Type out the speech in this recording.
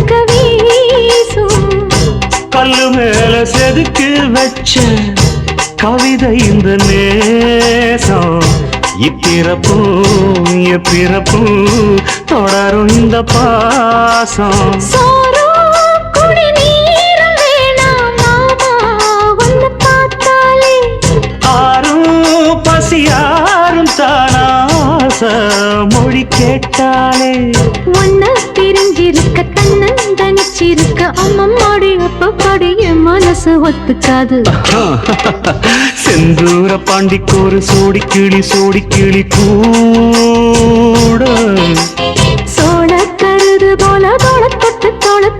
செதுக்க வீசும். கல்லு மேல செதுக்கு வச்ச கவிதை இந்த நேசம். இப்பிறப்பும் எப்பிறப்பும் தொடரும் இந்த பாசம். பசியாரும் தானாச மொழி கேட்டாலே. ஒன்னு தனிச்சிருக்க அம்மம்மாடி அப்பப்பாடி என் மனசு ஒத்துக்காது. செந்தூர பாண்டிக்கோரு சோடி கிளி சோடி கிளி கூட. சோழ கருது போல தோளத்தொட்டு ஆ